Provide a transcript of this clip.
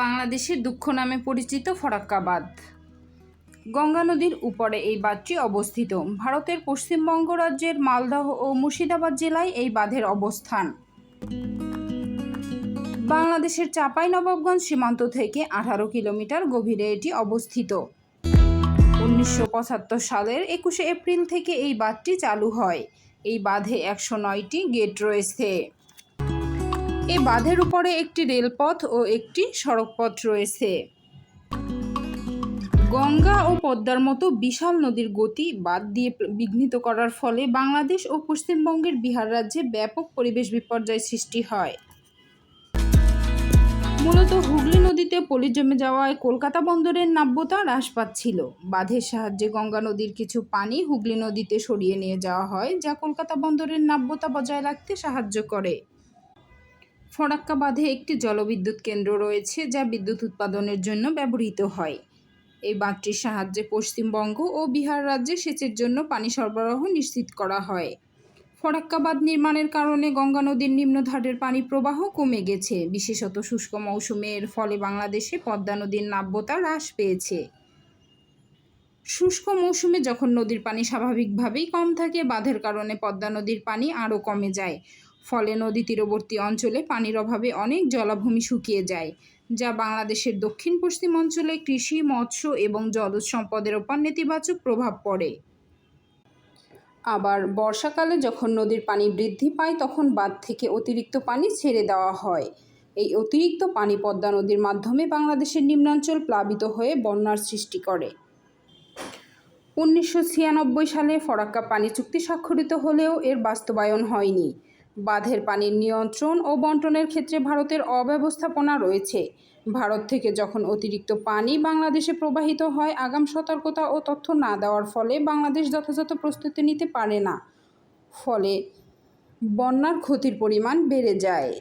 বাংলাদেশের দুঃখ নামে পরিচিত ফরাক্কা বাঁধ গঙ্গা নদীর উপরে এই বাঁধটি অবস্থিত। ভারতের পশ্চিমবঙ্গ রাজ্যের মালদহ ও মুর্শিদাবাদ জেলায় এই বাঁধের অবস্থান। বাংলাদেশের চাঁপাই নবাবগঞ্জ সীমান্ত থেকে আঠারো কিলোমিটার গভীরে এটি অবস্থিত। উনিশশো পঁচাত্তর সালের একুশে এপ্রিল থেকে এই বাঁধটি চালু হয়। এই বাঁধে একশো নয়টি গেট রয়েছে। এই বাঁধের উপরে একটি রেলপথ ও একটি সড়কপথ রয়েছে। গঙ্গা ও পদ্মার মতো বিশাল নদীর গতি বাদ দিয়ে বিঘ্নিত করার ফলে বাংলাদেশ ও পশ্চিমবঙ্গের বিহার রাজ্যে ব্যাপক পরিবেশ বিপর্যয় সৃষ্টি হয়। মূলত হুগলি নদীতে পলি জমে যাওয়ায় কলকাতা বন্দরের নাব্যতা হ্রাস পাচ্ছিল। বাঁধের সাহায্যে গঙ্গা নদীর কিছু পানি হুগলি নদীতে সরিয়ে নিয়ে যাওয়া হয়, যা কলকাতা বন্দরের নাব্যতা বজায় রাখতে সাহায্য করে। ফরাক্কা বাঁধে একটি জলবিদ্যুৎ কেন্দ্র রয়েছে যা বিদ্যুৎ উৎপাদনের জন্য ব্যবহৃত হয়। এই বাঁধটির সাহায্যে পশ্চিমবঙ্গ ও বিহার রাজ্যে সেচের জন্য পানি সরবরাহ নিশ্চিত করা হয়। ফরাক্কা বাঁধ নির্মাণের কারণে গঙ্গা নদীর নিম্নধারের পানি প্রবাহ কমে গেছে। বিশেষত শুষ্ক মৌসুমে এর ফলে বাংলাদেশে পদ্মা নদীর নাব্যতা হ্রাস পেয়েছে। শুষ্ক মৌসুমে যখন নদীর পানি স্বাভাবিকভাবেই কম থাকে, বাঁধের কারণে পদ্মা নদীর পানি আরও কমে যায়। ফলে নদী তীরবর্তী অঞ্চলে পানির অভাবে অনেক জলাভূমি শুকিয়ে যায়, যা বাংলাদেশের দক্ষিণ পশ্চিম অঞ্চলে কৃষি, মৎস্য এবং জলজ সম্পদের ওপর নেতিবাচক প্রভাব পড়ে। আবার বর্ষাকালে যখন নদীর পানি বৃদ্ধি পায়, তখন বাঁধ থেকে অতিরিক্ত পানি ছেড়ে দেওয়া হয়। এই অতিরিক্ত পানি পদ্মা নদীর মাধ্যমে বাংলাদেশের নিম্নাঞ্চল প্লাবিত হয়ে বন্যার সৃষ্টি করে। উনিশশো ছিয়ানব্বই সালে ফরাক্কা পানি চুক্তি স্বাক্ষরিত হলেও এর বাস্তবায়ন হয়নি। বাঁধের পানির নিয়ন্ত্রণ ও বন্টনের ক্ষেত্রে ভারতের অব্যবস্থাপনা রয়েছে। ভারত থেকে যখন অতিরিক্ত পানি বাংলাদেশে প্রবাহিত হয়, আগাম সতর্কতা ও তথ্য না দেওয়ার ফলে বাংলাদেশ যথাযথ প্রস্তুতি নিতে পারে না। ফলে বন্যার ক্ষতির পরিমাণ বেড়ে যায়।